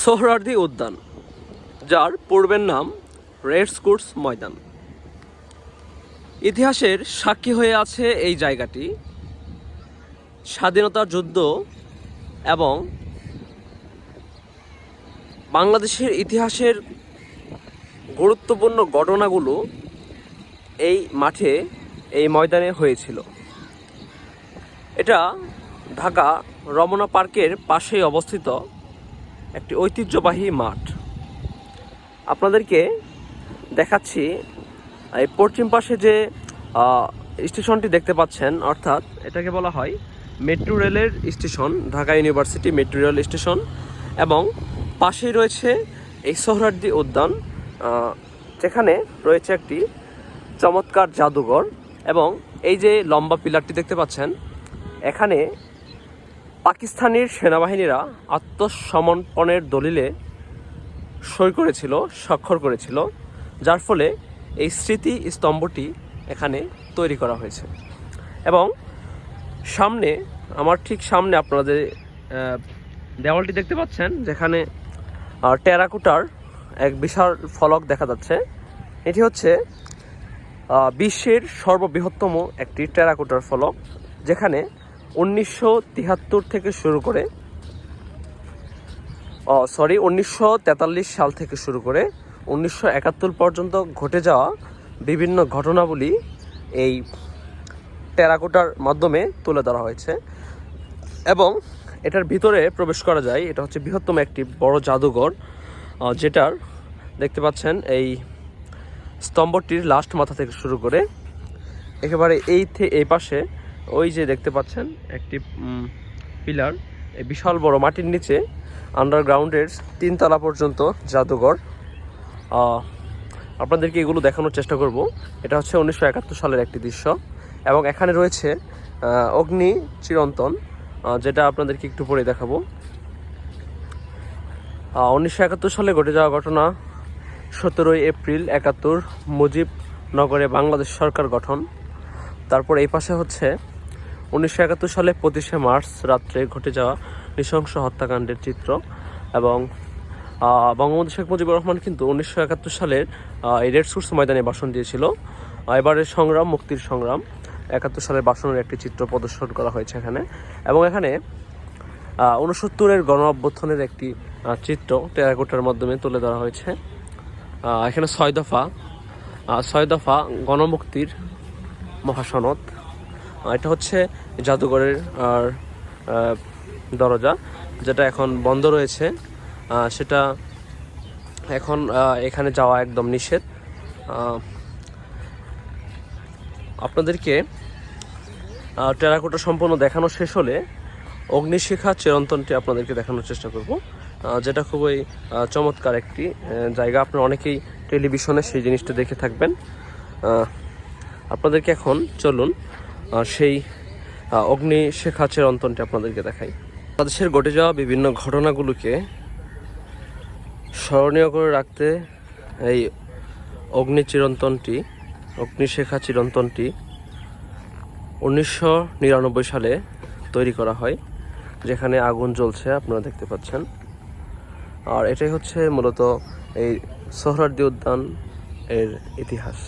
সোহরার্দি উদ্যান, যার পূর্বের নাম রেড স্কুটস ময়দান। ইতিহাসের সাক্ষী হয়ে আছে এই জায়গাটি। স্বাধীনতা যুদ্ধ এবং বাংলাদেশের ইতিহাসের গুরুত্বপূর্ণ ঘটনাগুলো এই মাঠে, এই ময়দানে হয়েছিল। এটা ঢাকা রমনা পার্কের পাশেই অবস্থিত একটি ঐতিহ্যবাহী মাঠ। আপনাদেরকে দেখাচ্ছি, এই পশ্চিম পাশে যে স্টেশনটি দেখতে পাচ্ছেন, অর্থাৎ এটাকে বলা হয় মেট্রো রেলের station, Dhaka university metro rail station, এবং পাশেই রয়েছে এই সোহরার্দি উদ্যান যেখানে রয়েছে একটি চমৎকার জাদুঘর, এবং এই যে লম্বা পিলারটি দেখতে পাচ্ছেন, এখানে পাকিস্তানের সেনাবাহিনীরা আত্মসমর্পণের দলিলে সই করেছিল, স্বাক্ষর করেছিল, যার ফলে এই স্মৃতি স্তম্ভটি এখানে তৈরি করা হয়েছে। এবং সামনে, আমার ঠিক সামনে আপনারা যে দেওয়ালটি দেখতে পাচ্ছেন, যেখানে টেরাকোটার এক বিশাল ফলক দেখা যাচ্ছে। এটি হচ্ছে বিশ্বের সর্ববৃহত্তম একটি টেরাকোটার ফলক, যেখানে উনিশশো থেকে শুরু করে সরি উনিশশো তেতাল্লিশ সাল থেকে শুরু করে উনিশশো একাত্তর পর্যন্ত ঘটে যাওয়া বিভিন্ন ঘটনাবলী এই টেরাকোটার মাধ্যমে তুলে ধরা হয়েছে। এবং এটার ভিতরে প্রবেশ করা যায়, এটা হচ্ছে বৃহত্তম একটি বড় জাদুঘর যেটার দেখতে পাচ্ছেন এই স্তম্ভটির লাস্ট মাথা থেকে শুরু করে, একেবারে এই এই পাশে ওই যে দেখতে পাচ্ছেন, একটি পিলার বিশাল বড় মাটির নিচে আন্ডারগ্রাউন্ডের তিনতলা পর্যন্ত জাদুঘর। আপনাদেরকে এগুলো দেখানোর চেষ্টা করব। এটা হচ্ছে উনিশশো একাত্তর সালের একটি দৃশ্য এবং এখানে রয়েছে অগ্নি চিরন্তন যেটা আপনাদেরকে একটু পরে দেখাবো। উনিশশো একাত্তর সালে ঘটে যাওয়া ঘটনা সতেরোই এপ্রিল একাত্তর মুজিবনগরে বাংলাদেশ সরকার গঠন। তারপর এই পাশে হচ্ছে উনিশশো একাত্তর সালে পঁচিশে মার্চ রাত্রে ঘটে যাওয়া নৃশংস হত্যাকাণ্ডের চিত্র এবং বঙ্গবন্ধু শেখ মুজিবুর রহমান কিন্তু উনিশশো একাত্তর সালের এই রেড সুটস ময়দানে ভাষণ দিয়েছিল। এবারের সংগ্রাম, মুক্তির সংগ্রাম, একাত্তর সালের ভাষণের একটি চিত্র প্রদর্শন করা হয়েছে এখানে। এবং এখানে উনসত্তরের গণ অভ্যুত্থানের একটি চিত্র টেরাকোটার মাধ্যমে তুলে ধরা হয়েছে। এখানে ছয় দফা ছয় দফা গণমুক্তির মহাসনদ এটা হচ্ছে জাদুঘরের, আর দরজা, যেটা এখন বন্ধ রয়েছে। সেটা এখন এখানে যাওয়া একদম নিষেধ। আপনাদেরকে টেরাকোটা সম্পূর্ণ দেখানো শেষ হলে অগ্নিশিখা চিরন্তনটি আপনাদেরকে দেখানোর চেষ্টা করব। যেটা খুবই চমৎকার একটি জায়গা। আপনারা অনেকেই টেলিভিশনে সেই জিনিসটা দেখে থাকবেন। আপনাদেরকে এখন চলুন সেই আহ, অগ্নিশিখা চিরন্তনটি আপনাদেরকে দেখাই। বাংলাদেশের ঘটে যাওয়া বিভিন্ন ঘটনাগুলোকে স্মরণীয় করে রাখতে এই অগ্নি চিরন্তনটি অগ্নিশেখা চিরন্তনটি উনিশশো নিরানব্বই সালে তৈরি করা হয় যেখানে আগুন জ্বলছে আপনারা দেখতে পাচ্ছেন। আর এটাই হচ্ছে মূলত এই সোহরার্দি উদ্যান এর ইতিহাস।